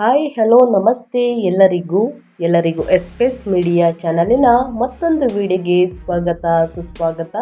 Hi, hello, ನಮಸ್ತೆ ಎಲ್ಲರಿಗೂ. ಎಲ್ಲರಿಗೂ ಎಸ್ಪೆಸ್ ಮೀಡಿಯಾ ಚಾನಲಿನ ಮತ್ತೊಂದು ವಿಡಿಯೋಗೆ ಸ್ವಾಗತ, ಸುಸ್ವಾಗತ.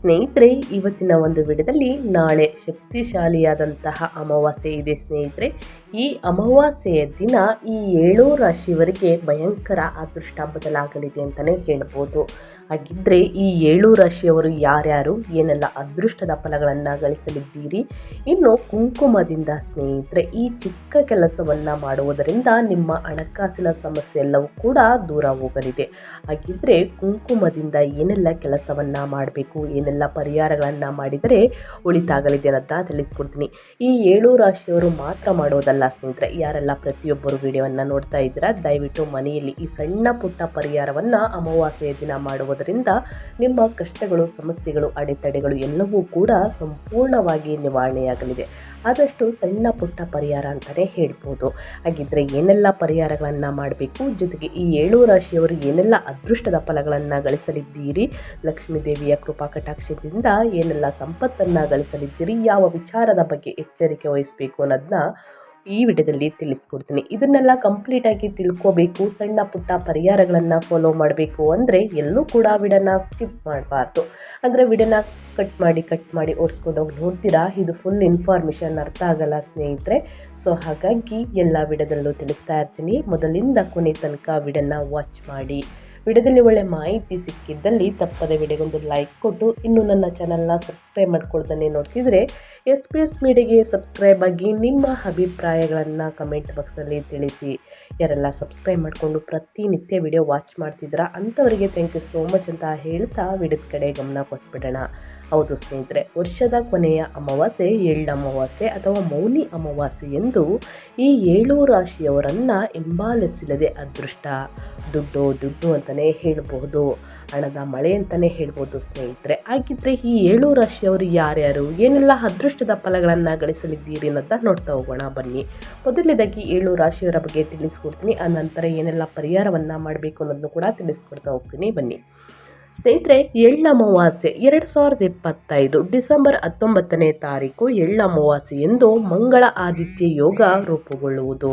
ಸ್ನೇಹಿತರೆ, ಇವತ್ತಿನ ಒಂದು ವಿಡಿಯೋದಲ್ಲಿ ನಾಳೆ ಶಕ್ತಿಶಾಲಿಯಾದಂತಹ ಅಮಾವಾಸ್ಯೆ ಇದೆ ಸ್ನೇಹಿತರೆ. ಈ ಅಮಾವಾಸ್ಯೆಯ ದಿನ ಈ ಏಳು ರಾಶಿಯವರಿಗೆ ಭಯಂಕರ ಅದೃಷ್ಟ ಬದಲಾಗಲಿದೆ ಅಂತಲೇ ಹೇಳ್ಬೋದು. ಹಾಗಿದ್ದರೆ ಈ ಏಳು ರಾಶಿಯವರು ಯಾರ್ಯಾರು, ಏನೆಲ್ಲ ಅದೃಷ್ಟದ ಫಲಗಳನ್ನು ಗಳಿಸಲಿದ್ದೀರಿ, ಇನ್ನು ಕುಂಕುಮದಿಂದ ಸ್ನೇಹಿತರೆ, ಈ ಚಿಕ್ಕ ಕೆಲಸವನ್ನು ಮಾಡುವುದರಿಂದ ನಿಮ್ಮ ಹಣಕಾಸಿನ ಸಮಸ್ಯೆ ಎಲ್ಲವೂ ಕೂಡ ದೂರ ಹೋಗಲಿದೆ. ಹಾಗಿದ್ದರೆ ಕುಂಕುಮದಿಂದ ಏನೆಲ್ಲ ಕೆಲಸವನ್ನು ಮಾಡಬೇಕು, ಏನೆಲ್ಲ ಪರಿಹಾರಗಳನ್ನು ಮಾಡಿದರೆ ಉಳಿತಾಗಲಿದೆ ಅಂತ ತಿಳಿಸ್ಕೊಡ್ತೀನಿ. ಈ ಏಳು ರಾಶಿಯವರು ಮಾತ್ರ ಮಾಡೋದಲ್ಲ ಸ್ನೇಹಿತರೆ, ಯಾರೆಲ್ಲ ಪ್ರತಿಯೊಬ್ಬರು ವಿಡಿಯೋವನ್ನು ನೋಡ್ತಾ ಇದ್ದೀರಾ, ದಯವಿಟ್ಟು ಮನೆಯಲ್ಲಿ ಈ ಸಣ್ಣ ಪುಟ್ಟ ಪರಿಹಾರವನ್ನು ಅಮಾವಾಸ್ಯೆಯ ದಿನ ಮಾಡುವುದರಿಂದ ನಿಮ್ಮ ಕಷ್ಟಗಳು, ಸಮಸ್ಯೆಗಳು, ಅಡೆತಡೆಗಳು ಎಲ್ಲವೂ ಕೂಡ ಸಂಪೂರ್ಣವಾಗಿ ನಿವಾರಣೆಯಾಗಲಿದೆ. ಆದಷ್ಟು ಸಣ್ಣ ಪುಟ್ಟ ಪರಿಹಾರ ಅಂತಲೇ ಹೇಳ್ಬೋದು. ಹಾಗಿದ್ದರೆ ಏನೆಲ್ಲ ಪರಿಹಾರಗಳನ್ನು ಮಾಡಬೇಕು? ಜೊತೆಗೆ ಈ ಏಳು ರಾಶಿಯವರು ಏನೆಲ್ಲ ಅದೃಷ್ಟದ ಫಲಗಳನ್ನು ಗಳಿಸಲಿದ್ದೀರಿ? ಲಕ್ಷ್ಮೀ ದೇವಿಯ ಕೃಪಾ ಕಟಾಕ್ಷದಿಂದ ಏನೆಲ್ಲ ಸಂಪತ್ತನ್ನು ಗಳಿಸಲಿದ್ದೀರಿ? ಯಾವ ವಿಚಾರದ ಬಗ್ಗೆ ಎಚ್ಚರಿಕೆ ವಹಿಸಬೇಕು ಅನ್ನೋದನ್ನ ಈ ವಿಡಿಯೋದಲ್ಲಿ ತಿಳಿಸ್ಕೊಡ್ತೀನಿ. ಇದನ್ನೆಲ್ಲ ಕಂಪ್ಲೀಟಾಗಿ ತಿಳ್ಕೋಬೇಕು, ಸಣ್ಣ ಪುಟ್ಟ ಪರಿಹಾರಗಳನ್ನು ಫಾಲೋ ಮಾಡಬೇಕು ಅಂದರೆ ಎಲ್ಲೂ ಕೂಡ ವಿಡನ್ನು ಸ್ಕಿಪ್ ಮಾಡಬಾರ್ದು. ಅಂದರೆ ವಿಡಿಯೋನ ಕಟ್ ಮಾಡಿ ಕಟ್ ಮಾಡಿ ಓಡಿಸ್ಕೊಂಡು ಹೋಗಿ ನೋಡ್ತೀರಾ? ಇದು ಫುಲ್ ಇನ್ಫಾರ್ಮೇಷನ್ ಅರ್ಥ ಆಗಲ್ಲ ಸ್ನೇಹಿತರೆ. ಸೊ ಹಾಗಾಗಿ ಎಲ್ಲ ವಿಡದಲ್ಲೂ ತಿಳಿಸ್ತಾ ಇರ್ತೀನಿ. ಮೊದಲಿಂದ ಕೊನೆ ತನಕ ವಿಡಿಯೋನ ವಾಚ್ ಮಾಡಿ. ವಿಡಿಯೋದಲ್ಲಿ ಒಳ್ಳೆ ಮಾಹಿತಿ ಸಿಕ್ಕಿದ್ದಲ್ಲಿ ತಪ್ಪದೆ ವಿಡಿಯೋಗೊಂದು ಲೈಕ್ ಕೊಟ್ಟು ಇನ್ನು ನನ್ನ ಚಾನಲ್ನ ಸಬ್ಸ್ಕ್ರೈಬ್ ಮಾಡ್ಕೊಳ್ತಾನೆ ನೋಡ್ತಿದ್ರೆ ಎಸ್ ಪಿ ಎಸ್ ಮೀಡಿಯಾಗೆ ಸಬ್ಸ್ಕ್ರೈಬ್ ಆಗಿ ನಿಮ್ಮ ಅಭಿಪ್ರಾಯಗಳನ್ನು ಕಮೆಂಟ್ ಬಾಕ್ಸಲ್ಲಿ ತಿಳಿಸಿ. ಯಾರೆಲ್ಲ ಸಬ್ಸ್ಕ್ರೈಬ್ ಮಾಡಿಕೊಂಡು ಪ್ರತಿನಿತ್ಯ ವಿಡಿಯೋ ವಾಚ್ ಮಾಡ್ತಿದ್ದೀರಾ ಅಂಥವರಿಗೆ ಥ್ಯಾಂಕ್ ಯು ಸೋ ಮಚ್ ಅಂತ ಹೇಳ್ತಾ ವಿಡಿಯೋದ ಕಡೆ ಗಮನ ಕೊಟ್ಬಿಡೋಣ. ಹೌದು ಸ್ನೇಹಿತರೆ, ವರ್ಷದ ಕೊನೆಯ ಅಮಾವಾಸ್ಯೆ ಎಳ್ಳು ಅಮಾವಾಸ್ಯೆ ಅಥವಾ ಮೌನಿ ಅಮಾವಾಸ್ಯೆ ಎಂದು ಈ ಏಳು ರಾಶಿಯವರನ್ನು ಹಿಂಬಾಲಿಸಿಲ್ಲದೆ ಅದೃಷ್ಟ. ದುಡ್ಡು ದುಡ್ಡು ಅಂತಲೇ ಹೇಳಬಹುದು, ಹಣದ ಮಳೆ ಅಂತಲೇ ಹೇಳ್ಬೋದು ಸ್ನೇಹಿತರೆ. ಹಾಗಿದ್ರೆ ಈ ಏಳು ರಾಶಿಯವರು ಯಾರ್ಯಾರು, ಏನೆಲ್ಲ ಅದೃಷ್ಟದ ಫಲಗಳನ್ನು ಗಳಿಸಲಿದ್ದೀರಿ ಅನ್ನೋದನ್ನ ನೋಡ್ತಾ ಹೋಗೋಣ, ಬನ್ನಿ. ಮೊದಲನೇದಾಗಿ ಏಳು ರಾಶಿಯವರ ಬಗ್ಗೆ ತಿಳಿಸ್ಕೊಡ್ತೀನಿ ಆ ನಂತರ ಏನೆಲ್ಲ ಪರಿಹಾರವನ್ನು ಮಾಡಬೇಕು ಅನ್ನೋದನ್ನು ಕೂಡ ತಿಳಿಸ್ಕೊಡ್ತಾ ಹೋಗ್ತೀನಿ, ಬನ್ನಿ. ಸ್ನೇಹಿತರೆ ಎಳ್ಳಮಾವಾಸ್ಯೆ ಎರಡು ಸಾವಿರದ ಇಪ್ಪತ್ತೈದು ಡಿಸೆಂಬರ್ ಹತ್ತೊಂಬತ್ತನೇ ತಾರೀಕು ಎಳ್ಳಮಾವಾಸ್ಯೆ ಎಂದು ಮಂಗಳ ಆದಿತ್ಯ ಯೋಗ ರೂಪುಗೊಳ್ಳುವುದು.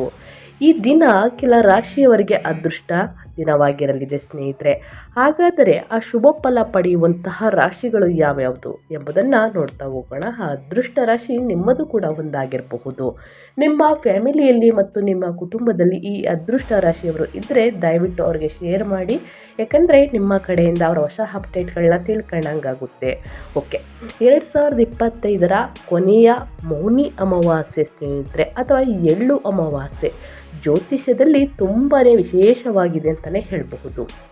ಈ ದಿನ ಕೆಲ ರಾಶಿಯವರಿಗೆ ಅದೃಷ್ಟ ದಿನವಾಗಿರಲಿದೆ, ಸ್ನೇಹಿತರೆ. ಹಾಗಾದರೆ ಆ ಶುಭ ಫಲ ಪಡೆಯುವಂತಹ ರಾಶಿಗಳು ಯಾವ್ಯಾವುದು ಎಂಬುದನ್ನು ನೋಡ್ತಾ ಹೋಗೋಣ. ಆ ಅದೃಷ್ಟ ರಾಶಿ ನಿಮ್ಮದು ಕೂಡ ಒಂದಾಗಿರಬಹುದು. ನಿಮ್ಮ ಫ್ಯಾಮಿಲಿಯಲ್ಲಿ ಮತ್ತು ನಿಮ್ಮ ಕುಟುಂಬದಲ್ಲಿ ಈ ಅದೃಷ್ಟ ರಾಶಿಯವರು ಇದ್ದರೆ ದಯವಿಟ್ಟು ಅವರಿಗೆ ಶೇರ್ ಮಾಡಿ. ಯಾಕಂದರೆ ನಿಮ್ಮ ಕಡೆಯಿಂದ ಅವರ ಹೊಸ ಅಪ್ಡೇಟ್ಗಳನ್ನ ತಿಳ್ಕೊಂಡಂಗಾಗುತ್ತೆ ಓಕೆ, ಎರಡು ಸಾವಿರದ ಇಪ್ಪತ್ತೈದರ ಕೊನೆಯ ಮೌನಿ ಅಮಾವಾಸ್ಯೆ, ಸ್ನೇಹಿತರೆ, ಅಥವಾ ಎಳ್ಳು ಅಮಾವಾಸ್ಯೆ. ಜ್ಯೋತಿಷ್ಯದಲ್ಲಿ ತುಂಬಾ ವಿಶೇಷವಾಗಿದೆ ಅಂತಲೇ ಹೇಳಬಹುದು.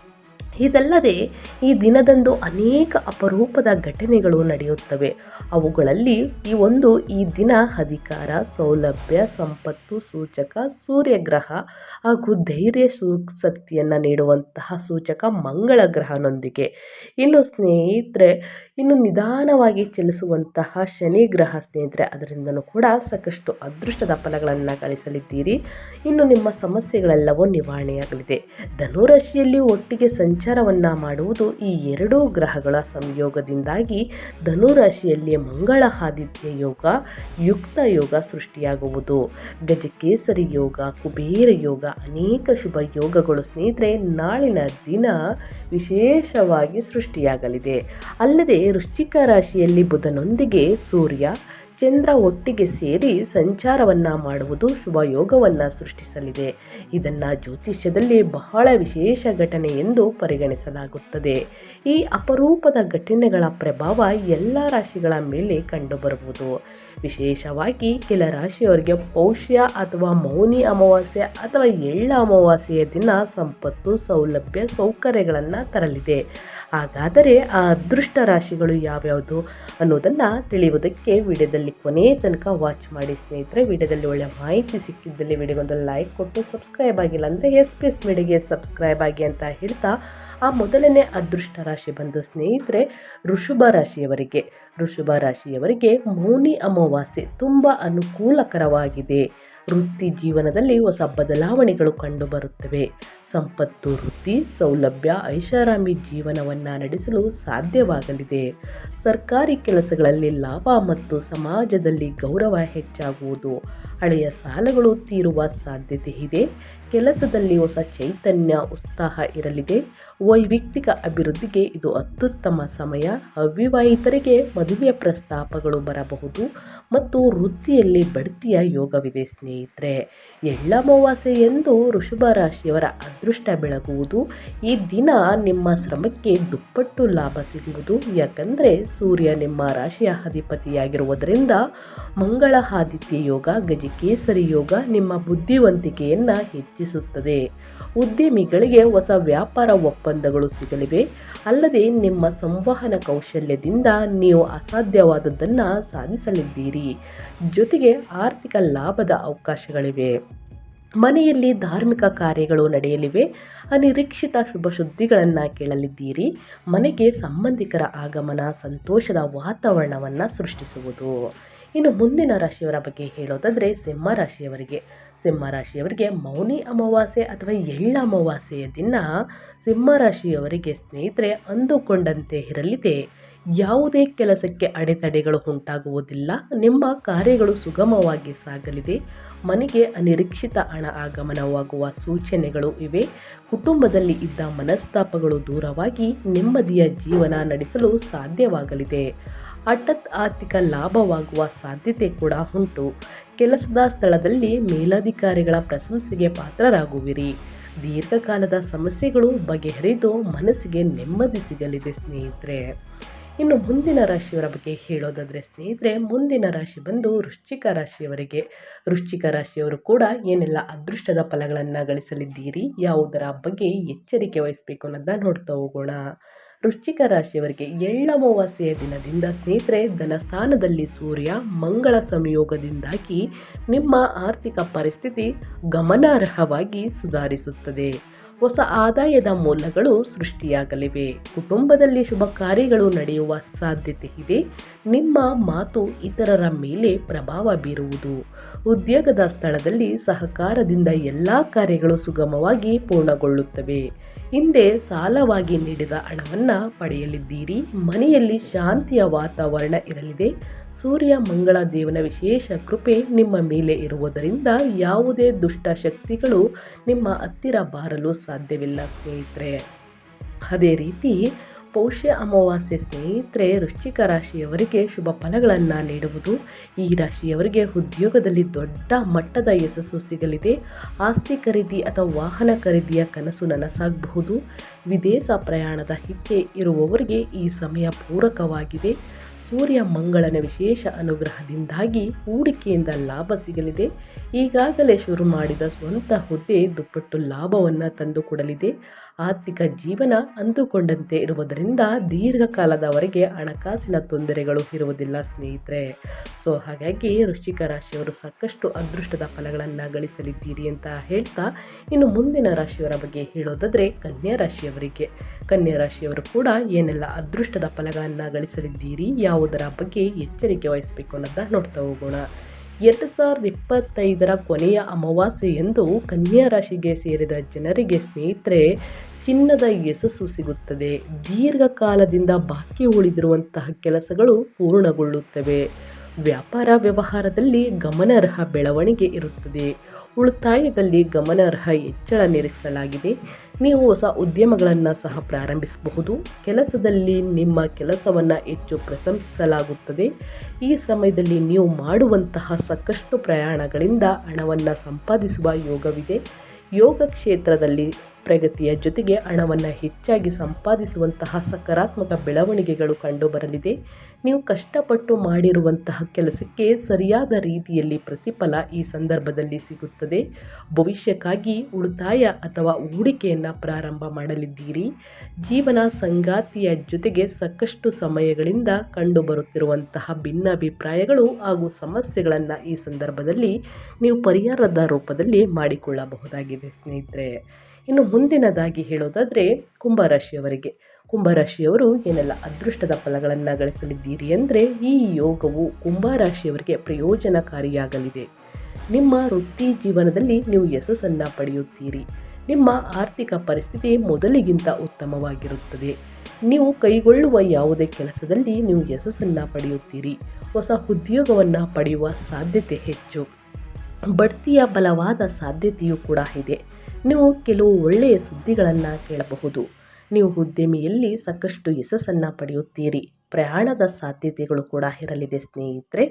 ಇದಲ್ಲದೆ ಈ ದಿನದಂದು ಅನೇಕ ಅಪರೂಪದ ಘಟನೆಗಳು ನಡೆಯುತ್ತವೆ. ಅವುಗಳಲ್ಲಿ ಈ ಒಂದು ಈ ದಿನ ಅಧಿಕಾರ, ಸೌಲಭ್ಯ, ಸಂಪತ್ತು, ಸೂಚಕ, ಸೂರ್ಯಗ್ರಹ ಹಾಗೂ ಧೈರ್ಯ ಶಕ್ತಿಯನ್ನು ನೀಡುವಂತಹ ಸೂಚಕ ಮಂಗಳ ಗ್ರಹನೊಂದಿಗೆ ಇನ್ನು ಸ್ನೇಹಿತರೆ ಇನ್ನು ನಿಧಾನವಾಗಿ ಚಲಿಸುವಂತಹ ಶನಿ ಗ್ರಹ ಸ್ನೇಹಿತರೆ, ಅದರಿಂದನೂ ಕೂಡ ಸಾಕಷ್ಟು ಅದೃಷ್ಟದ ಫಲಗಳನ್ನು ಗಳಿಸಲಿದ್ದೀರಿ. ಇನ್ನು ನಿಮ್ಮ ಸಮಸ್ಯೆಗಳೆಲ್ಲವೂ ನಿವಾರಣೆಯಾಗಲಿದೆ. ಧನುರಾಶಿಯಲ್ಲಿ ಒಟ್ಟಿಗೆ ಸಂಚಾರವನ್ನು ಮಾಡುವುದು ಈ ಎರಡೂ ಗ್ರಹಗಳ ಸಂಯೋಗದಿಂದಾಗಿ ಧನುರಾಶಿಯಲ್ಲಿ ಮಂಗಳ ಆದಿತ್ಯ ಯೋಗ, ಯುಕ್ತ ಯೋಗ ಸೃಷ್ಟಿಯಾಗುವುದು. ಗಜಕೇಸರಿ ಯೋಗ, ಕುಬೇರ ಯೋಗ, ಅನೇಕ ಶುಭ ಯೋಗಗಳು ಸ್ನೇಹಿತರೆ, ನಾಳಿನ ದಿನ ವಿಶೇಷವಾಗಿ ಸೃಷ್ಟಿಯಾಗಲಿದೆ. ಅಲ್ಲದೆ ವೃಶ್ಚಿಕ ರಾಶಿಯಲ್ಲಿ ಬುಧನೊಂದಿಗೆ ಸೂರ್ಯ ಚಂದ್ರ ಒಟ್ಟಿಗೆ ಸೇರಿ ಸಂಚಾರವನ್ನು ಮಾಡುವುದು ಶುಭ ಯೋಗವನ್ನು ಸೃಷ್ಟಿಸಲಿದೆ. ಇದನ್ನು ಜ್ಯೋತಿಷ್ಯದಲ್ಲಿ ಬಹಳ ವಿಶೇಷ ಘಟನೆ ಎಂದು ಪರಿಗಣಿಸಲಾಗುತ್ತದೆ. ಈ ಅಪರೂಪದ ಘಟನೆಗಳ ಪ್ರಭಾವ ಎಲ್ಲ ರಾಶಿಗಳ ಮೇಲೆ ಕಂಡುಬರುವುದು. ವಿಶೇಷವಾಗಿ ಕೆಲ ರಾಶಿಯವರಿಗೆ ಪೌಷ್ಯ ಅಥವಾ ಮೌನಿ ಅಮಾವಾಸ್ಯೆ ಅಥವಾ ಎಳ್ಳ ಅಮಾವಾಸ್ಯೆಯ ದಿನ ಸಂಪತ್ತು, ಸೌಲಭ್ಯ, ಸೌಕರ್ಯಗಳನ್ನು ತರಲಿದೆ. ಹಾಗಾದರೆ ಆ ಅದೃಷ್ಟ ರಾಶಿಗಳು ಯಾವ್ಯಾವುದು ಅನ್ನೋದನ್ನು ತಿಳಿಯುವುದಕ್ಕೆ ವಿಡಿಯೋದಲ್ಲಿ ಕೊನೆಯ ತನಕ ವಾಚ್ ಮಾಡಿ ಸ್ನೇಹಿತರೆ, ವಿಡಿಯೋದಲ್ಲಿ ಒಳ್ಳೆಯ ಮಾಹಿತಿ ಸಿಕ್ಕಿದ್ದಲ್ಲಿ ವಿಡಿಯೋಗೊಂದು ಲೈಕ್ ಕೊಟ್ಟು ಸಬ್ಸ್ಕ್ರೈಬ್ ಆಗಿಲ್ಲ ಅಂದರೆ ಎಸ್ ಪಿ ಎಸ್ ಮೀಡಿಗೆ ಸಬ್ಸ್ಕ್ರೈಬ್ ಆಗಿ ಅಂತ ಹೇಳ್ತಾ ಆ ಮೊದಲನೇ ಅದೃಷ್ಟ ರಾಶಿ ಬಂದು ಸ್ನೇಹಿತರೆ ಋಷಭ ರಾಶಿಯವರಿಗೆ. ಋಷಭ ರಾಶಿಯವರಿಗೆ ಮೌನಿ ಅಮಾವಾಸ್ಯೆ ತುಂಬ ಅನುಕೂಲಕರವಾಗಿದೆ. ವೃತ್ತಿ ಜೀವನದಲ್ಲಿ ಹೊಸ ಬದಲಾವಣೆಗಳು ಕಂಡುಬರುತ್ತವೆ ಸಂಪತ್ತು, ವೃತ್ತಿ, ಸೌಲಭ್ಯ, ಐಷಾರಾಮಿ ಜೀವನವನ್ನು ನಡೆಸಲು ಸಾಧ್ಯವಾಗಲಿದೆ. ಸರ್ಕಾರಿ ಕೆಲಸಗಳಲ್ಲಿ ಲಾಭ ಮತ್ತು ಸಮಾಜದಲ್ಲಿ ಗೌರವ ಹೆಚ್ಚಾಗುವುದು. ಹಳೆಯ ಸಾಲಗಳು ತೀರುವ ಸಾಧ್ಯತೆ ಇದೆ. ಕೆಲಸದಲ್ಲಿ ಹೊಸ ಚೈತನ್ಯ, ಉತ್ಸಾಹ ಇರಲಿದೆ. ವೈಯಕ್ತಿಕ ಅಭಿವೃದ್ಧಿಗೆ ಇದು ಅತ್ಯುತ್ತಮ ಸಮಯ. ಅವಿವಾಹಿತರಿಗೆ ಮದುವೆಯ ಪ್ರಸ್ತಾಪಗಳು ಬರಬಹುದು ಮತ್ತು ವೃತ್ತಿಯಲ್ಲಿ ಬಡ್ತಿಯ ಯೋಗವಿದೆ ಸ್ನೇಹಿತರೆ. ಎಳ್ಳಮವಾಸೆ ಎಂದು ಋಷಭ ರಾಶಿಯವರ ಅದೃಷ್ಟ ಬೆಳಗುವುದು. ಈ ದಿನ ನಿಮ್ಮ ಶ್ರಮಕ್ಕೆ ದುಪ್ಪಟ್ಟು ಲಾಭ ಸಿಗುವುದು. ಯಾಕಂದರೆ ಸೂರ್ಯ ನಿಮ್ಮ ರಾಶಿಯ ಅಧಿಪತಿಯಾಗಿರುವುದರಿಂದ ಮಂಗಳ ಆದಿತ್ಯ ಯೋಗ, ಗಜಕೇಸರಿ ಯೋಗ ನಿಮ್ಮ ಬುದ್ಧಿವಂತಿಕೆಯನ್ನು ಹೆಚ್ಚಿಸುತ್ತದೆ. ಉದ್ಯಮಿಗಳಿಗೆ ಹೊಸ ವ್ಯಾಪಾರ ಒಪ್ಪಂದಗಳು ಸಿಗಲಿವೆ. ಅಲ್ಲದೆ ನಿಮ್ಮ ಸಂವಹನ ಕೌಶಲ್ಯದಿಂದ ನೀವು ಅಸಾಧ್ಯವಾದದ್ದನ್ನು ಸಾಧಿಸಲಿದ್ದೀರಿ. ಜೊತೆಗೆ ಆರ್ಥಿಕ ಲಾಭದ ಅವಕಾಶಗಳಿವೆ. ಮನೆಯಲ್ಲಿ ಧಾರ್ಮಿಕ ಕಾರ್ಯಗಳು ನಡೆಯಲಿವೆ. ಅನಿರೀಕ್ಷಿತ ಶುಭ ಸುದ್ದಿಗಳನ್ನು ಕೇಳಲಿದ್ದೀರಿ. ಮನೆಗೆ ಸಂಬಂಧಿಕರ ಆಗಮನ, ಸಂತೋಷದ ವಾತಾವರಣವನ್ನು ಸೃಷ್ಟಿಸುವುದು. ಇನ್ನು ಮುಂದಿನ ರಾಶಿಯವರ ಬಗ್ಗೆ ಹೇಳೋದಾದರೆ ಸಿಂಹ ರಾಶಿಯವರಿಗೆ. ಸಿಂಹ ರಾಶಿಯವರಿಗೆ ಮೌನಿ ಅಮಾವಾಸ್ಯೆ ಅಥವಾ ಎಳ್ಳ ಅಮಾವಾಸ್ಯೆಯ ದಿನ ಸಿಂಹ ರಾಶಿಯವರಿಗೆ ಸ್ನೇಹಿತರೆ ಅಂದುಕೊಂಡಂತೆ ಇರಲಿದೆ. ಯಾವುದೇ ಕೆಲಸಕ್ಕೆ ಅಡೆತಡೆಗಳು ಉಂಟಾಗುವುದಿಲ್ಲ. ನಿಮ್ಮ ಕಾರ್ಯಗಳು ಸುಗಮವಾಗಿ ಸಾಗಲಿದೆ. ಮನೆಗೆ ಅನಿರೀಕ್ಷಿತ ಹಣ ಆಗಮನವಾಗುವ ಸೂಚನೆಗಳು ಇವೆ. ಕುಟುಂಬದಲ್ಲಿ ಇದ್ದ ಮನಸ್ತಾಪಗಳು ದೂರವಾಗಿ ನೆಮ್ಮದಿಯ ಜೀವನ ನಡೆಸಲು ಸಾಧ್ಯವಾಗಲಿದೆ. ಹಠತ್ ಆರ್ಥಿಕ ಲಾಭವಾಗುವ ಸಾಧ್ಯತೆ ಕೂಡ ಉಂಟು. ಕೆಲಸದ ಸ್ಥಳದಲ್ಲಿ ಮೇಲಧಿಕಾರಿಗಳ ಪ್ರಶಂಸೆಗೆ ಪಾತ್ರರಾಗುವಿರಿ. ದೀರ್ಘಕಾಲದ ಸಮಸ್ಯೆಗಳು ಬಗೆಹರಿದು ಮನಸ್ಸಿಗೆ ನೆಮ್ಮದಿ ಸಿಗಲಿದೆ ಸ್ನೇಹಿತರೆ. ಇನ್ನು ಮುಂದಿನ ರಾಶಿಯವರ ಬಗ್ಗೆ ಹೇಳೋದಾದರೆ ಸ್ನೇಹಿತರೆ, ಮುಂದಿನ ರಾಶಿ ಬಂದು ವೃಶ್ಚಿಕ ರಾಶಿಯವರಿಗೆ. ವೃಶ್ಚಿಕ ರಾಶಿಯವರು ಕೂಡ ಏನೆಲ್ಲ ಅದೃಷ್ಟದ ಫಲಗಳನ್ನು ಗಳಿಸಲಿದ್ದೀರಿ, ಯಾವುದರ ಬಗ್ಗೆ ಎಚ್ಚರಿಕೆ ವಹಿಸಬೇಕು ಅನ್ನೋದನ್ನ ನೋಡ್ತಾ ಹೋಗೋಣ. ವೃಶ್ಚಿಕ ರಾಶಿಯವರಿಗೆ ಎಳ್ಳಮವಾಸ್ಯೆಯ ದಿನದಿಂದ ಸ್ನೇಹಿತರೆ, ಧನಸ್ಥಾನದಲ್ಲಿ ಸೂರ್ಯ, ಮಂಗಳ ಸಂಯೋಗದಿಂದಾಗಿ ನಿಮ್ಮ ಆರ್ಥಿಕ ಪರಿಸ್ಥಿತಿ ಗಮನಾರ್ಹವಾಗಿ ಸುಧಾರಿಸುತ್ತದೆ. ಹೊಸ ಆದಾಯದ ಮೂಲಗಳು ಸೃಷ್ಟಿಯಾಗಲಿವೆ. ಕುಟುಂಬದಲ್ಲಿ ಶುಭ ಕಾರ್ಯಗಳು ನಡೆಯುವ ಸಾಧ್ಯತೆ ಇದೆ. ನಿಮ್ಮ ಮಾತು ಇತರರ ಮೇಲೆ ಪ್ರಭಾವ ಬೀರುವುದು. ಉದ್ಯೋಗದ ಸ್ಥಳದಲ್ಲಿ ಸಹಕಾರದಿಂದ ಎಲ್ಲ ಕಾರ್ಯಗಳು ಸುಗಮವಾಗಿ ಪೂರ್ಣಗೊಳ್ಳುತ್ತವೆ. ಹಿಂದೆ ಸಾಲವಾಗಿ ನೀಡಿದ ಹಣವನ್ನು ಪಡೆಯಲಿದ್ದೀರಿ. ಮನೆಯಲ್ಲಿ ಶಾಂತಿಯ ವಾತಾವರಣ ಇರಲಿದೆ. ಸೂರ್ಯ ಮಂಗಳ ದೇವನ ವಿಶೇಷ ಕೃಪೆ ನಿಮ್ಮ ಮೇಲೆ ಇರುವುದರಿಂದ ಯಾವುದೇ ದುಷ್ಟ ಶಕ್ತಿಗಳು ನಿಮ್ಮ ಹತ್ತಿರ ಬಾರಲು ಸಾಧ್ಯವಿಲ್ಲ ಸ್ನೇಹಿತರೆ. ಅದೇ ರೀತಿ ಪೌಷ್ಯ ಅಮಾವಾಸ್ಯೆ ಸ್ನೇಹಿತರೆ, ವೃಶ್ಚಿಕ ರಾಶಿಯವರಿಗೆ ಶುಭ ಫಲಗಳನ್ನು ನೀಡುವುದು ಈ ರಾಶಿಯವರಿಗೆ ಉದ್ಯೋಗದಲ್ಲಿ ದೊಡ್ಡ ಮಟ್ಟದ ಯಶಸ್ಸು ಸಿಗಲಿದೆ. ಆಸ್ತಿ ಖರೀದಿ ಅಥವಾ ವಾಹನ ಖರೀದಿಯ ಕನಸು ನನಸಾಗಬಹುದು. ವಿದೇಶ ಪ್ರಯಾಣದ ಹಿಕ್ಕೆ ಇರುವವರಿಗೆ ಈ ಸಮಯ ಪೂರಕವಾಗಿದೆ. ಸೂರ್ಯ ಮಂಗಳನ ವಿಶೇಷ ಅನುಗ್ರಹದಿಂದಾಗಿ ಹೂಡಿಕೆಯಿಂದ ಲಾಭ ಸಿಗಲಿದೆ. ಈಗಾಗಲೇ ಶುರು ಮಾಡಿದ ಸ್ವಂತ ಹುದ್ದೆ ದುಪ್ಪಟ್ಟು ಲಾಭವನ್ನು ತಂದುಕೊಡಲಿದೆ. ಆರ್ಥಿಕ ಜೀವನ ಅಂದುಕೊಂಡಂತೆ ಇರುವುದರಿಂದ ದೀರ್ಘಕಾಲದವರೆಗೆ ಹಣಕಾಸಿನ ತೊಂದರೆಗಳು ಇರುವುದಿಲ್ಲ, ಸ್ನೇಹಿತರೆ. ಸೊ, ಹಾಗಾಗಿ ವೃಶ್ಚಿಕ ರಾಶಿಯವರು ಸಾಕಷ್ಟು ಅದೃಷ್ಟದ ಫಲಗಳನ್ನು ಗಳಿಸಲಿದ್ದೀರಿ ಅಂತ ಹೇಳ್ತಾ ಇನ್ನು ಮುಂದಿನ ರಾಶಿಯವರ ಬಗ್ಗೆ ಹೇಳೋದಾದರೆ ಕನ್ಯಾ ರಾಶಿಯವರಿಗೆ. ಕನ್ಯಾ ರಾಶಿಯವರು ಕೂಡ ಏನೆಲ್ಲ ಅದೃಷ್ಟದ ಫಲಗಳನ್ನು ಗಳಿಸಲಿದ್ದೀರಿ, ಯಾವುದರ ಬಗ್ಗೆ ಎಚ್ಚರಿಕೆ ವಹಿಸಬೇಕು ಅನ್ನೋದನ್ನ ನೋಡ್ತಾ ಹೋಗೋಣ. ಎರಡು ಸಾವಿರದ ಇಪ್ಪತ್ತೈದರ ಕೊನೆಯ ಅಮಾವಾಸ್ಯೆ ಎಂದು ಕನ್ಯಾ ರಾಶಿಗೆ ಸೇರಿದ ಜನರಿಗೆ ಸ್ನೇಹಿತರೆ ಚಿನ್ನದ ಯಶಸ್ಸು ಸಿಗುತ್ತದೆ. ದೀರ್ಘಕಾಲದಿಂದ ಬಾಕಿ ಉಳಿದಿರುವಂತಹ ಕೆಲಸಗಳು ಪೂರ್ಣಗೊಳ್ಳುತ್ತವೆ. ವ್ಯಾಪಾರ ವ್ಯವಹಾರದಲ್ಲಿ ಗಮನಾರ್ಹ ಬೆಳವಣಿಗೆ ಇರುತ್ತದೆ. ಉಳಿತಾಯದಲ್ಲಿ ಗಮನಾರ್ಹ ಹೆಚ್ಚಳ ನಿರೀಕ್ಷಿಸಲಾಗಿದೆ. ನೀವು ಹೊಸ ಉದ್ಯಮಗಳನ್ನು ಸಹ ಪ್ರಾರಂಭಿಸಬಹುದು. ಕೆಲಸದಲ್ಲಿ ನಿಮ್ಮ ಕೆಲಸವನ್ನು ಹೆಚ್ಚು ಪ್ರಶಂಸಿಸಲಾಗುತ್ತದೆ. ಈ ಸಮಯದಲ್ಲಿ ನೀವು ಮಾಡುವಂತಹ ಸಾಕಷ್ಟು ಪ್ರಯಾಣಗಳಿಂದ ಹಣವನ್ನು ಸಂಪಾದಿಸುವ ಯೋಗವಿದೆ. ಯೋಗ ಕ್ಷೇತ್ರದಲ್ಲಿ ಪ್ರಗತಿಯ ಜೊತೆಗೆ ಹಣವನ್ನು ಹೆಚ್ಚಾಗಿ ಸಂಪಾದಿಸುವಂತಹ ಸಕಾರಾತ್ಮಕ ಬೆಳವಣಿಗೆಗಳು ಕಂಡುಬರಲಿದೆ. ನೀವು ಕಷ್ಟಪಟ್ಟು ಮಾಡಿರುವಂತಹ ಕೆಲಸಕ್ಕೆ ಸರಿಯಾದ ರೀತಿಯಲ್ಲಿ ಪ್ರತಿಫಲ ಈ ಸಂದರ್ಭದಲ್ಲಿ ಸಿಗುತ್ತದೆ. ಭವಿಷ್ಯಕ್ಕಾಗಿ ಉಳಿತಾಯ ಅಥವಾ ಹೂಡಿಕೆಯನ್ನು ಪ್ರಾರಂಭ ಮಾಡಲಿದ್ದೀರಿ. ಜೀವನ ಸಂಗಾತಿಯ ಜೊತೆಗೆ ಸಾಕಷ್ಟು ಸಮಯಗಳಿಂದ ಕಂಡುಬರುತ್ತಿರುವಂತಹ ಭಿನ್ನಾಭಿಪ್ರಾಯಗಳು ಹಾಗೂ ಸಮಸ್ಯೆಗಳನ್ನು ಈ ಸಂದರ್ಭದಲ್ಲಿ ನೀವು ಪರಿಹಾರದ ರೂಪದಲ್ಲಿ ಮಾಡಿಕೊಳ್ಳಬಹುದಾಗಿದೆ. ಸ್ನೇಹಿತರೆ. ಇನ್ನು ಮುಂದಿನದಾಗಿ ಹೇಳೋದಾದರೆ ಕುಂಭರಾಶಿಯವರಿಗೆ. ಕುಂಭರಾಶಿಯವರು ಏನೆಲ್ಲ ಅದೃಷ್ಟದ ಫಲಗಳನ್ನು ಗಳಿಸಲಿದ್ದೀರಿ ಅಂದರೆ ಈ ಯೋಗವು ಕುಂಭರಾಶಿಯವರಿಗೆ ಪ್ರಯೋಜನಕಾರಿಯಾಗಲಿದೆ. ನಿಮ್ಮ ವೃತ್ತಿ ಜೀವನದಲ್ಲಿ ನೀವು ಯಶಸ್ಸನ್ನು ಪಡೆಯುತ್ತೀರಿ. ನಿಮ್ಮ ಆರ್ಥಿಕ ಪರಿಸ್ಥಿತಿ ಮೊದಲಿಗಿಂತ ಉತ್ತಮವಾಗಿರುತ್ತದೆ. ನೀವು ಕೈಗೊಳ್ಳುವ ಯಾವುದೇ ಕೆಲಸದಲ್ಲಿ ನೀವು ಯಶಸ್ಸನ್ನು ಪಡೆಯುತ್ತೀರಿ. ಹೊಸ ಉದ್ಯೋಗವನ್ನು ಪಡೆಯುವ ಸಾಧ್ಯತೆ ಹೆಚ್ಚು. ಬಡ್ತಿಯ ಬಲವಾದ ಸಾಧ್ಯತೆಯೂ ಕೂಡ ಇದೆ. ನೀವು ಕೆಲವು ಒಳ್ಳೆಯ ಸುದ್ದಿಗಳನ್ನು ಕೇಳಬಹುದು. ನೀವು ಉದ್ಯಮಿಯಲ್ಲಿ ಸಾಕಷ್ಟು ಯಶಸ್ಸನ್ನು ಪಡೆಯುತ್ತೀರಿ. ಪ್ರಯಾಣದ ಸಾಧ್ಯತೆಗಳು ಕೂಡ ಇರಲಿದೆ ಸ್ನೇಹಿತರೆ.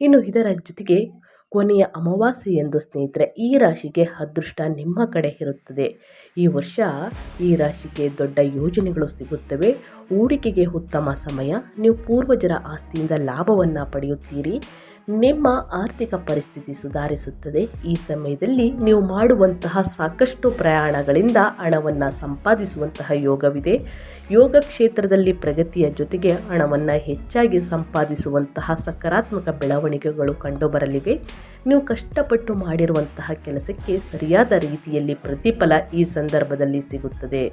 ಇನ್ನು ಇದರ ಜೊತೆಗೆ ಕೊನೆಯ ಅಮಾವಾಸ್ಯೆ ಎಂದು ಸ್ನೇಹಿತರೆ, ಈ ರಾಶಿಗೆ ಅದೃಷ್ಟ ನಿಮ್ಮ ಕಡೆ ಇರುತ್ತದೆ. ಈ ವರ್ಷ ಈ ರಾಶಿಗೆ ದೊಡ್ಡ ಯೋಜನೆಗಳು ಸಿಗುತ್ತವೆ. ಹೂಡಿಕೆಗೆ ಉತ್ತಮ ಸಮಯ. ನೀವು ಪೂರ್ವಜರ ಆಸ್ತಿಯಿಂದ ಲಾಭವನ್ನು ಪಡೆಯುತ್ತೀರಿ. ನಿಮ್ಮ ಆರ್ಥಿಕ ಪರಿಸ್ಥಿತಿ ಸುಧಾರಿಸುತ್ತದೆ. ಈ ಸಮಯದಲ್ಲಿ ನೀವು ಮಾಡುವಂತಹ ಸಾಕಷ್ಟು ಪ್ರಯಾಣಗಳಿಂದ ಹಣವನ್ನು ಸಂಪಾದಿಸುವಂತಹ ಯೋಗವಿದೆ. ಯೋಗ ಕ್ಷೇತ್ರದಲ್ಲಿ ಪ್ರಗತಿಯ ಜೊತೆಗೆ ಹಣವನ್ನು ಹೆಚ್ಚಾಗಿ ಸಂಪಾದಿಸುವಂತಹ ಸಕಾರಾತ್ಮಕ ಬೆಳವಣಿಗೆಗಳು ಕಂಡುಬರಲಿವೆ. ನೀವು ಕಷ್ಟಪಟ್ಟು ಮಾಡಿರುವಂತಹ ಕೆಲಸಕ್ಕೆ ಸರಿಯಾದ ರೀತಿಯಲ್ಲಿ ಪ್ರತಿಫಲ ಈ ಸಂದರ್ಭದಲ್ಲಿ ಸಿಗುತ್ತದೆ.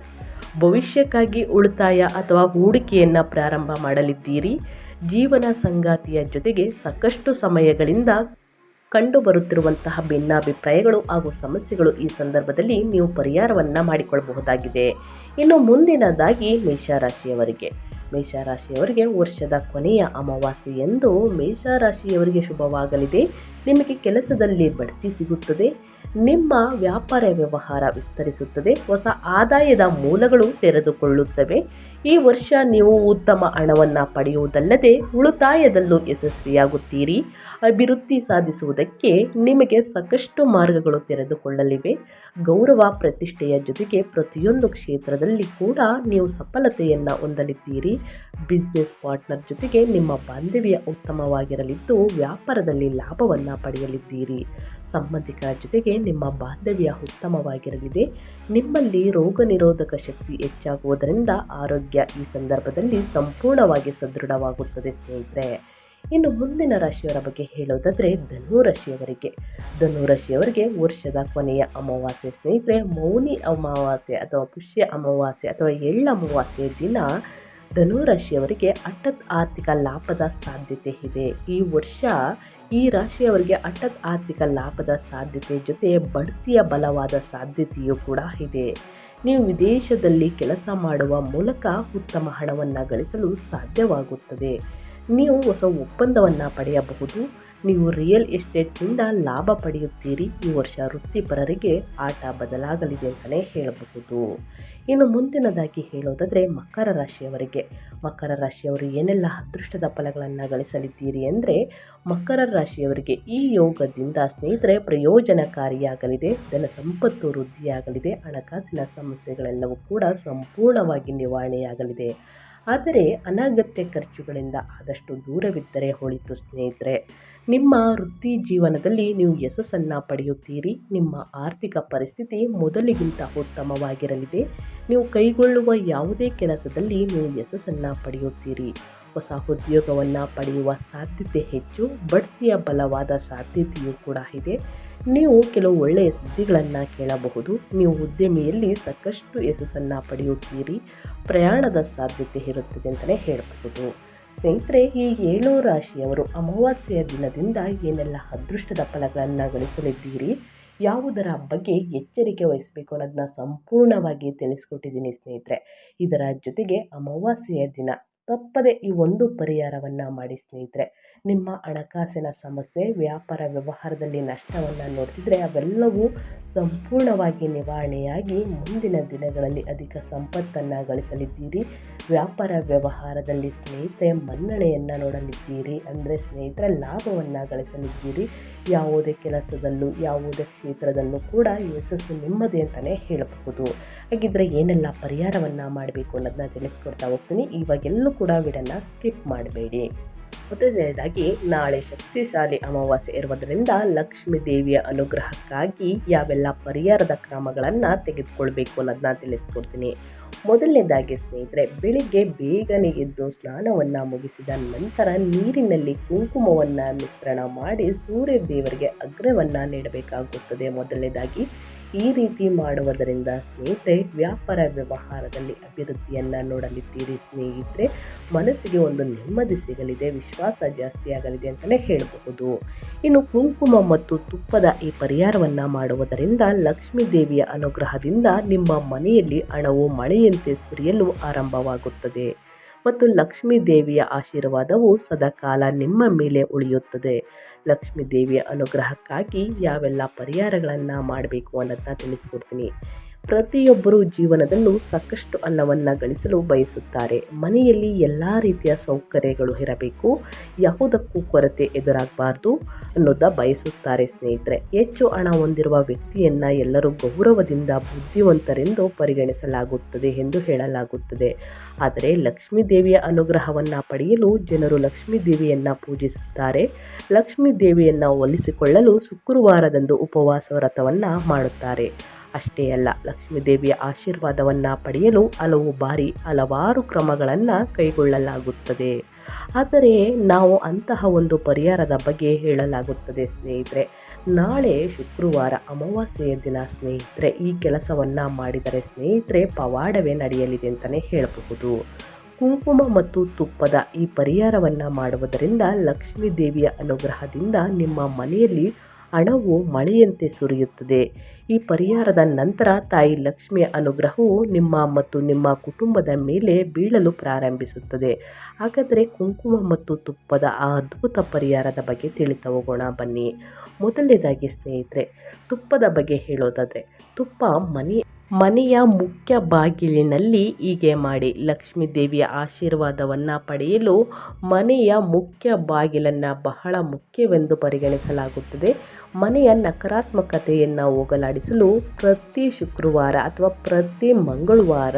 ಭವಿಷ್ಯಕ್ಕಾಗಿ ಉಳಿತಾಯ ಅಥವಾ ಹೂಡಿಕೆಯನ್ನು ಪ್ರಾರಂಭ ಮಾಡಲಿದ್ದೀರಿ. ಜೀವನ ಸಂಗಾತಿಯ ಜೊತೆಗೆ ಸಾಕಷ್ಟು ಸಮಯಗಳಿಂದ ಕಂಡುಬರುತ್ತಿರುವಂತಹ ಭಿನ್ನಾಭಿಪ್ರಾಯಗಳು ಹಾಗೂ ಸಮಸ್ಯೆಗಳು ಈ ಸಂದರ್ಭದಲ್ಲಿ ನೀವು ಪರಿಹಾರವನ್ನು ಮಾಡಿಕೊಳ್ಳಬಹುದಾಗಿದೆ ಇನ್ನು ಮುಂದಿನದಾಗಿ ಮೇಷರಾಶಿಯವರಿಗೆ. ಮೇಷರಾಶಿಯವರಿಗೆ ವರ್ಷದ ಕೊನೆಯ ಅಮಾವಾಸ್ಯೆ ಎಂದು ಮೇಷರಾಶಿಯವರಿಗೆ ಶುಭವಾಗಲಿದೆ. ನಿಮಗೆ ಕೆಲಸದಲ್ಲಿ ಬಡ್ತಿ ಸಿಗುತ್ತದೆ. ನಿಮ್ಮ ವ್ಯಾಪಾರ ವ್ಯವಹಾರ ವಿಸ್ತರಿಸುತ್ತದೆ. ಹೊಸ ಆದಾಯದ ಮೂಲಗಳು ತೆರೆದುಕೊಳ್ಳುತ್ತವೆ. ಈ ವರ್ಷ ನೀವು ಉತ್ತಮ ಹಣವನ್ನು ಪಡೆಯುವುದಲ್ಲದೆ ಉಳಿತಾಯದಲ್ಲೂ ಯಶಸ್ವಿಯಾಗುತ್ತೀರಿ. ಅಭಿವೃದ್ಧಿ ಸಾಧಿಸುವುದಕ್ಕೆ ನಿಮಗೆ ಸಾಕಷ್ಟು ಮಾರ್ಗಗಳು ತೆರೆದುಕೊಳ್ಳಲಿವೆ. ಗೌರವ ಪ್ರತಿಷ್ಠೆಯ ಜೊತೆಗೆ ಪ್ರತಿಯೊಂದು ಕ್ಷೇತ್ರದಲ್ಲಿ ಕೂಡ ನೀವು ಸಫಲತೆಯನ್ನು ಹೊಂದಲಿದ್ದೀರಿ. ಬಿಸ್ನೆಸ್ ಪಾರ್ಟ್ನರ್ ಜೊತೆಗೆ ನಿಮ್ಮ ಬಾಂಧವ್ಯ ಉತ್ತಮವಾಗಿರಲಿದ್ದು ವ್ಯಾಪಾರದಲ್ಲಿ ಲಾಭವನ್ನು ಪಡೆಯಲಿದ್ದೀರಿ. ಸಂಬಂಧಿಕರ ಜೊತೆಗೆ ನಿಮ್ಮ ಬಾಂಧವ್ಯ ಉತ್ತಮವಾಗಿರಲಿದೆ. ನಿಮ್ಮಲ್ಲಿ ರೋಗ ನಿರೋಧಕ ಶಕ್ತಿ ಹೆಚ್ಚಾಗುವುದರಿಂದ ಆರೋಗ್ಯ ಈ ಸಂದರ್ಭದಲ್ಲಿ ಸಂಪೂರ್ಣವಾಗಿ ಸದೃಢವಾಗುತ್ತದೆ ಸ್ನೇಹಿತರೆ. ಇನ್ನು ಮುಂದಿನ ರಾಶಿಯವರ ಬಗ್ಗೆ ಹೇಳೋದಾದರೆ ಧನು ರಾಶಿಯವರಿಗೆ. ಧನು ರಾಶಿಯವರಿಗೆ ವರ್ಷದ ಕೊನೆಯ ಅಮಾವಾಸ್ಯೆ ಸ್ನೇಹಿತರೆ, ಮೌನಿ ಅಮಾವಾಸ್ಯೆ ಅಥವಾ ಪುಷ್ಯ ಅಮಾವಾಸ್ಯೆ ಅಥವಾ ಎಳ್ಳ ಅಮಾವಾಸ್ಯೆ ದಿನ ಧನು ರಾಶಿಯವರಿಗೆ ಹಠಾತ್ ಆರ್ಥಿಕ ಲಾಭದ ಸಾಧ್ಯತೆ ಇದೆ. ಈ ವರ್ಷ ಈ ರಾಶಿಯವರಿಗೆ ಹಠಾತ್ ಆರ್ಥಿಕ ಲಾಭದ ಸಾಧ್ಯತೆ ಜೊತೆ ಬಡ್ತಿಯ ಬಲವಾದ ಸಾಧ್ಯತೆಯೂ ಕೂಡ ಇದೆ. ನೀವು ವಿದೇಶದಲ್ಲಿ ಕೆಲಸ ಮಾಡುವ ಮೂಲಕ ಉತ್ತಮ ಹಣವನ್ನು ಗಳಿಸಲು ಸಾಧ್ಯವಾಗುತ್ತದೆ. ನೀವು ಹೊಸ ಒಪ್ಪಂದವನ್ನು ಪಡೆಯಬಹುದು. ನೀವು ರಿಯಲ್ ಎಸ್ಟೇಟ್ನಿಂದ ಲಾಭ ಪಡೆಯುತ್ತೀರಿ. ಈ ವರ್ಷ ವೃತ್ತಿಪರರಿಗೆ ಆಟ ಬದಲಾಗಲಿದೆ ಅಂತಲೇ ಹೇಳಬಹುದು. ಇನ್ನು ಮುಂದಿನದಾಗಿ ಹೇಳೋದಾದರೆ ಮಕರ ರಾಶಿಯವರಿಗೆ. ಮಕರ ರಾಶಿಯವರು ಏನೆಲ್ಲ ಅದೃಷ್ಟದ ಫಲಗಳನ್ನು ಗಳಿಸಲಿದ್ದೀರಿ ಅಂದರೆ ಮಕರ ರಾಶಿಯವರಿಗೆ ಈ ಯೋಗದಿಂದ ಸ್ನೇಹಿತರೆ ಪ್ರಯೋಜನಕಾರಿಯಾಗಲಿದೆ. ಧನ ಸಂಪತ್ತು ವೃದ್ಧಿಯಾಗಲಿದೆ. ಹಣಕಾಸಿನ ಸಮಸ್ಯೆಗಳೆಲ್ಲವೂ ಕೂಡ ಸಂಪೂರ್ಣವಾಗಿ ನಿವಾರಣೆಯಾಗಲಿದೆ. ಆದರೆ ಅನಗತ್ಯ ಖರ್ಚುಗಳಿಂದ ಆದಷ್ಟು ದೂರವಿದ್ದರೆ ಹೊಳಿತು ಸ್ನೇಹಿತರೆ. ನಿಮ್ಮ ವೃತ್ತಿ ಜೀವನದಲ್ಲಿ ನೀವು ಯಶಸ್ಸನ್ನು ಪಡೆಯುತ್ತೀರಿ. ನಿಮ್ಮ ಆರ್ಥಿಕ ಪರಿಸ್ಥಿತಿ ಮೊದಲಿಗಿಂತ ಉತ್ತಮವಾಗಿರಲಿದೆ. ನೀವು ಕೈಗೊಳ್ಳುವ ಯಾವುದೇ ಕೆಲಸದಲ್ಲಿ ನೀವು ಯಶಸ್ಸನ್ನು ಪಡೆಯುತ್ತೀರಿ. ಹೊಸ ಉದ್ಯೋಗವನ್ನು ಪಡೆಯುವ ಸಾಧ್ಯತೆ ಹೆಚ್ಚು, ಬಡ್ತಿಯ ಬಲವಾದ ಸಾಧ್ಯತೆಯೂ ಕೂಡ ಇದೆ. ನೀವು ಕೆಲವು ಒಳ್ಳೆಯ ಸುದ್ದಿಗಳನ್ನು ಕೇಳಬಹುದು. ನೀವು ಉದ್ಯಮಿಯಲ್ಲಿ ಸಾಕಷ್ಟು ಯಶಸ್ಸನ್ನು ಪಡೆಯುತ್ತೀರಿ. ಪ್ರಯಾಣದ ಸಾಧ್ಯತೆ ಇರುತ್ತದೆ ಅಂತಲೇ ಹೇಳಬಹುದು. ಸ್ನೇಹಿತರೆ, ಈ ಏಳು ರಾಶಿಯವರು ಅಮಾವಾಸ್ಯೆಯ ದಿನದಿಂದ ಏನೆಲ್ಲ ಅದೃಷ್ಟದ ಫಲಗಳನ್ನು ಗಳಿಸಲಿದ್ದೀರಿ? ಯಾವುದರ ಬಗ್ಗೆ ಎಚ್ಚರಿಕೆ ವಹಿಸಬೇಕು ಅನ್ನೋದನ್ನ ಸಂಪೂರ್ಣವಾಗಿ ತಿಳಿಸ್ಕೊಟ್ಟಿದ್ದೀನಿ ಸ್ನೇಹಿತರೆ. ಇದರ ಜೊತೆಗೆ ಅಮಾವಾಸ್ಯೆಯ ದಿನ ತಪ್ಪದೆ ಈ ಒಂದು ಪರಿಹಾರವನ್ನು ಮಾಡಿ ಸ್ನೇಹಿತರೆ. ನಿಮ್ಮ ಹಣಕಾಸಿನ ಸಮಸ್ಯೆ, ವ್ಯಾಪಾರ ವ್ಯವಹಾರದಲ್ಲಿ ನಷ್ಟವನ್ನು ನೋಡ್ತಿದ್ರೆ ಅವೆಲ್ಲವೂ ಸಂಪೂರ್ಣವಾಗಿ ನಿವಾರಣೆಯಾಗಿ ಮುಂದಿನ ದಿನಗಳಲ್ಲಿ ಅಧಿಕ ಸಂಪತ್ತನ್ನು ಗಳಿಸಲಿದ್ದೀರಿ. ವ್ಯಾಪಾರ ವ್ಯವಹಾರದಲ್ಲಿ ಸ್ನೇಹಿತರೆ ಮನ್ನಣೆಯನ್ನು ನೋಡಲಿದ್ದೀರಿ. ಅಂದರೆ ಸ್ನೇಹಿತರ ಲಾಭವನ್ನು ಗಳಿಸಲಿದ್ದೀರಿ. ಯಾವುದೇ ಕೆಲಸದಲ್ಲೂ, ಯಾವುದೇ ಕ್ಷೇತ್ರದಲ್ಲೂ ಕೂಡ ಯಶಸ್ಸು ನಿಮ್ಮದೇ ಅಂತಲೇ ಹೇಳಬಹುದು. ಹಾಗಿದ್ರೆ ಏನೆಲ್ಲ ಪರಿಹಾರವನ್ನು ಮಾಡಬೇಕು ಅನ್ನೋದನ್ನ ತಿಳಿಸ್ಕೊಡ್ತಾ ಹೋಗ್ತೀನಿ. ಇವಾಗೆಲ್ಲೂ ಕೂಡ ವಿಡನ್ನು ಸ್ಕಿಪ್ ಮಾಡಬೇಡಿ. ಮೊದಲನೇದಾಗಿ, ನಾಳೆ ಶಕ್ತಿಶಾಲಿ ಅಮಾವಾಸ್ಯೆ ಇರುವುದರಿಂದ ಲಕ್ಷ್ಮೀ ದೇವಿಯ ಅನುಗ್ರಹಕ್ಕಾಗಿ ಯಾವೆಲ್ಲ ಪರಿಹಾರದ ಕ್ರಮಗಳನ್ನು ತೆಗೆದುಕೊಳ್ಬೇಕು ಅನ್ನೋದನ್ನ ತಿಳಿಸ್ಕೊಡ್ತೀನಿ. ಮೊದಲನೇದಾಗಿ ಸ್ನೇಹಿತರೆ, ಬೆಳಿಗ್ಗೆ ಬೇಗನೆ ಎದ್ದು ಸ್ನಾನವನ್ನು ಮುಗಿಸಿದ ನಂತರ ನೀರಿನಲ್ಲಿ ಕುಂಕುಮವನ್ನು ಮಿಶ್ರಣ ಮಾಡಿ ಸೂರ್ಯ ದೇವರಿಗೆ ಅಗ್ರವನ್ನು ನೀಡಬೇಕಾಗುತ್ತದೆ. ಮೊದಲನೇದಾಗಿ ಈ ರೀತಿ ಮಾಡುವುದರಿಂದ ಸ್ನೇಹಿತರೆ, ವ್ಯಾಪಾರ ವ್ಯವಹಾರದಲ್ಲಿ ಅಭಿವೃದ್ಧಿಯನ್ನು ನೋಡಲಿದ್ದೀರಿ ಸ್ನೇಹಿತರೆ. ಮನಸ್ಸಿಗೆ ಒಂದು ನೆಮ್ಮದಿ ಸಿಗಲಿದೆ, ವಿಶ್ವಾಸ ಜಾಸ್ತಿ ಆಗಲಿದೆ ಅಂತಲೇ ಹೇಳಬಹುದು. ಇನ್ನು ಕುಂಕುಮ ಮತ್ತು ತುಪ್ಪದ ಈ ಪರಿಹಾರವನ್ನು ಮಾಡುವುದರಿಂದ ಲಕ್ಷ್ಮೀ ದೇವಿಯ ಅನುಗ್ರಹದಿಂದ ನಿಮ್ಮ ಮನೆಯಲ್ಲಿ ಹಣವು ಮಳೆಯಂತೆ ಸುರಿಯಲು ಆರಂಭವಾಗುತ್ತದೆ. ಮತ್ತು ಲಕ್ಷ್ಮೀ ದೇವಿಯ ಆಶೀರ್ವಾದವು ಸದಾಕಾಲ ನಿಮ್ಮ ಮೇಲೆ ಉಳಿಯುತ್ತದೆ. ಲಕ್ಷ್ಮೀ ದೇವಿಯ ಅನುಗ್ರಹಕ್ಕಾಗಿ ಯಾವೆಲ್ಲ ಪರಿಹಾರಗಳನ್ನು ಮಾಡಬೇಕು ಅನ್ನೋದನ್ನ ತಿಳಿಸ್ಕೊಡ್ತೀನಿ. ಪ್ರತಿಯೊಬ್ಬರು ಜೀವನದಲ್ಲೂ ಸಾಕಷ್ಟು ಅನ್ನವನ್ನು ಗಳಿಸಲು ಬಯಸುತ್ತಾರೆ. ಮನೆಯಲ್ಲಿ ಎಲ್ಲ ರೀತಿಯ ಸೌಕರ್ಯಗಳು ಇರಬೇಕು. ಯಾವುದಕ್ಕೂ ಕೊರತೆ ಎದುರಾಗಬಾರ್ದು ಅನ್ನೋದ ಬಯಸುತ್ತಾರೆ ಸ್ನೇಹಿತರೆ. ಹೆಚ್ಚು ಹಣ ಹೊಂದಿರುವ ವ್ಯಕ್ತಿಯನ್ನು ಎಲ್ಲರೂ ಗೌರವದಿಂದ, ಬುದ್ಧಿವಂತರೆಂದು ಪರಿಗಣಿಸಲಾಗುತ್ತದೆ ಎಂದು ಹೇಳಲಾಗುತ್ತದೆ. ಆದರೆ ಲಕ್ಷ್ಮೀ ದೇವಿಯ ಅನುಗ್ರಹವನ್ನು ಪಡೆಯಲು ಜನರು ಲಕ್ಷ್ಮೀ ದೇವಿಯನ್ನು ಪೂಜಿಸುತ್ತಾರೆ. ಲಕ್ಷ್ಮೀ ದೇವಿಯನ್ನು ಒಲಿಸಿಕೊಳ್ಳಲು ಶುಕ್ರವಾರದಂದು ಉಪವಾಸ ವ್ರತವನ್ನು ಮಾಡುತ್ತಾರೆ. ಅಷ್ಟೇ ಅಲ್ಲ, ಲಕ್ಷ್ಮೀ ದೇವಿಯ ಆಶೀರ್ವಾದವನ್ನು ಪಡೆಯಲು ಹಲವು ಬಾರಿ ಹಲವಾರು ಕ್ರಮಗಳನ್ನು ಕೈಗೊಳ್ಳಲಾಗುತ್ತದೆ. ಆದರೆ ನಾವು ಅಂತಹ ಒಂದು ಪರಿಹಾರದ ಬಗ್ಗೆ ಹೇಳಲಾಗುತ್ತದೆ ಸ್ನೇಹಿತರೆ. ನಾಳೆ ಶುಕ್ರವಾರ ಅಮಾವಾಸ್ಯೆಯ ದಿನ ಸ್ನೇಹಿತರೆ, ಈ ಕೆಲಸವನ್ನು ಮಾಡಿದರೆ ಸ್ನೇಹಿತರೆ ಪವಾಡವೇ ನಡೆಯಲಿದೆ ಅಂತಲೇ ಹೇಳಬಹುದು. ಕುಂಕುಮ ಮತ್ತು ತುಪ್ಪದ ಈ ಪರಿಹಾರವನ್ನು ಮಾಡುವುದರಿಂದ ಲಕ್ಷ್ಮೀ ದೇವಿಯ ಅನುಗ್ರಹದಿಂದ ನಿಮ್ಮ ಮನೆಯಲ್ಲಿ ಹಣವು ಮಳೆಯಂತೆ ಸುರಿಯುತ್ತದೆ. ಈ ಪರಿಹಾರದ ನಂತರ ತಾಯಿ ಲಕ್ಷ್ಮಿಯ ಅನುಗ್ರಹವು ನಿಮ್ಮ ಮತ್ತು ನಿಮ್ಮ ಕುಟುಂಬದ ಮೇಲೆ ಬೀಳಲು ಪ್ರಾರಂಭಿಸುತ್ತದೆ. ಹಾಗಾದರೆ ಕುಂಕುಮ ಮತ್ತು ತುಪ್ಪದ ಆ ಅದ್ಭುತ ಪರಿಹಾರದ ಬಗ್ಗೆ ತಿಳಿತಾ ಹೋಗೋಣ ಬನ್ನಿ. ಮೊದಲನೇದಾಗಿ ಸ್ನೇಹಿತರೆ, ತುಪ್ಪದ ಬಗ್ಗೆ ಹೇಳೋದಾದರೆ, ತುಪ್ಪ ಮನೆ, ಮನೆಯ ಮುಖ್ಯ ಬಾಗಿಲಿನಲ್ಲಿ ಹೀಗೆ ಮಾಡಿ ಲಕ್ಷ್ಮೀ ದೇವಿಯ ಆಶೀರ್ವಾದವನ್ನು ಪಡೆಯಲು ಮನೆಯ ಮುಖ್ಯ ಬಾಗಿಲನ್ನು ಬಹಳ ಮುಖ್ಯವೆಂದು ಪರಿಗಣಿಸಲಾಗುತ್ತದೆ. ಮನೆಯ ನಕಾರಾತ್ಮಕತೆಯನ್ನು ಹೋಗಲಾಡಿಸಲು ಪ್ರತಿ ಶುಕ್ರವಾರ ಅಥವಾ ಪ್ರತಿ ಮಂಗಳವಾರ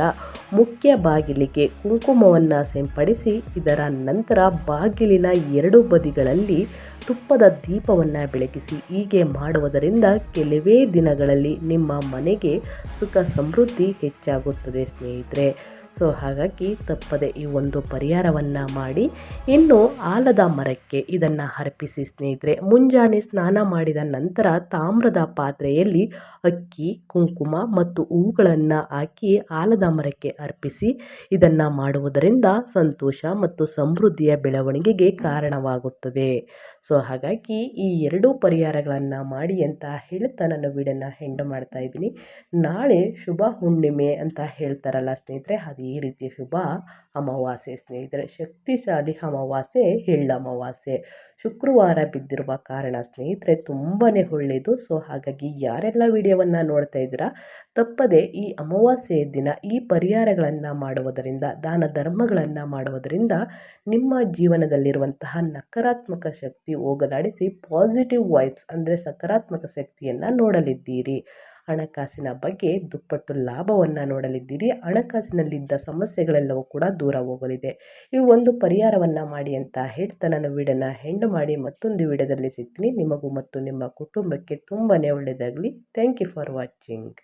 ಮುಖ್ಯ ಬಾಗಿಲಿಗೆ ಕುಂಕುಮವನ್ನು ಸಿಂಪಡಿಸಿ, ಇದರ ನಂತರ ಬಾಗಿಲಿನ ಎರಡು ಬದಿಗಳಲ್ಲಿ ತುಪ್ಪದ ದೀಪವನ್ನು ಬೆಳಗಿಸಿ, ಹೀಗೆ ಮಾಡುವುದರಿಂದ ಕೆಲವೇ ದಿನಗಳಲ್ಲಿ ನಿಮ್ಮ ಮನೆಗೆ ಸುಖ ಸಮೃದ್ಧಿ ಹೆಚ್ಚಾಗುತ್ತದೆ ಸ್ನೇಹಿತರೆ. ಸೊ ಹಾಗಾಗಿ ತಪ್ಪದೆ ಈ ಒಂದು ಪರಿಹಾರವನ್ನು ಮಾಡಿ ಇನ್ನು ಆಲದ ಮರಕ್ಕೆ ಇದನ್ನು ಅರ್ಪಿಸಿ ಸ್ನೇಹಿತರೆ. ಮುಂಜಾನೆ ಸ್ನಾನ ಮಾಡಿದ ನಂತರ ತಾಮ್ರದ ಪಾತ್ರೆಯಲ್ಲಿ ಅಕ್ಕಿ, ಕುಂಕುಮ ಮತ್ತು ಹೂಗಳನ್ನು ಹಾಕಿ ಆಲದ ಮರಕ್ಕೆ ಅರ್ಪಿಸಿ ಇದನ್ನು ಮಾಡುವುದರಿಂದ ಸಂತೋಷ ಮತ್ತು ಸಮೃದ್ಧಿಯ ಬೆಳವಣಿಗೆಗೆ ಕಾರಣವಾಗುತ್ತದೆ. ಸೊ ಹಾಗಾಗಿ ಈ ಎರಡೂ ಪರಿಹಾರಗಳನ್ನು ಮಾಡಿ ಅಂತ ಹೇಳ್ತಾ ನನ್ನ ವೀಡಿಯೋನ ಹೆಂಡು ಮಾಡ್ತಾ ಇದ್ದೀನಿ. ನಾಳೆ ಶುಭ ಹುಣ್ಣಿಮೆ ಅಂತ ಹೇಳ್ತಾರಲ್ಲ ಸ್ನೇಹಿತರೆ, ಅದು ಈ ರೀತಿ ಶುಭ ಅಮಾವಾಸ್ಯೆ ಸ್ನೇಹಿತರೆ, ಶಕ್ತಿಶಾಲಿ ಅಮಾವಾಸ್ಯೆ ಎಳ್ಳಮಾವಾಸ್ಯೆ ಶುಕ್ರವಾರ ಬಿದ್ದಿರುವ ಕಾರಣ ಸ್ನೇಹಿತರೆ ತುಂಬಾ ಒಳ್ಳೆಯದು. ಸೊ, ಹಾಗಾಗಿ ಯಾರೆಲ್ಲ ವಿಡಿಯೋವನ್ನು ನೋಡ್ತಾ ಇದ್ದೀರಾ, ತಪ್ಪದೆ ಈ ಅಮಾವಾಸ್ಯೆಯ ದಿನ ಈ ಪರಿಹಾರಗಳನ್ನು ಮಾಡುವುದರಿಂದ, ದಾನ ಧರ್ಮಗಳನ್ನು ಮಾಡುವುದರಿಂದ ನಿಮ್ಮ ಜೀವನದಲ್ಲಿರುವಂತಹ ನಕಾರಾತ್ಮಕ ಶಕ್ತಿ ಹೋಗಲಾಡಿಸಿ ಪಾಸಿಟಿವ್ ವೈಬ್ಸ್ ಅಂದರೆ ಸಕಾರಾತ್ಮಕ ಶಕ್ತಿಯನ್ನು ನೋಡಲಿದ್ದೀರಿ. ಹಣಕಾಸಿನ ಬಗ್ಗೆ ದುಪ್ಪಟ್ಟು ಲಾಭವನ್ನು ನೋಡಲಿದ್ದೀರಿ, ಹಣಕಾಸಿನಲ್ಲಿದ್ದ ಸಮಸ್ಯೆಗಳೆಲ್ಲವೂ ಕೂಡ ದೂರ ಹೋಗಲಿದೆ. ಈ ಒಂದು ಪರಿಹಾರವನ್ನು ಮಾಡಿ ಅಂತ ಹೇಳ್ತಾ ನಾನು ವಿಡನ ಹೆಂಡು ಮಾಡಿ ಮತ್ತೊಂದು ವಿಡದಲ್ಲಿ ಸಿಗ್ತೀನಿ. ನಿಮಗೂ ಮತ್ತು ನಿಮ್ಮ ಕುಟುಂಬಕ್ಕೆ ತುಂಬಾ ಒಳ್ಳೆಯದಾಗಲಿ. Thank you for watching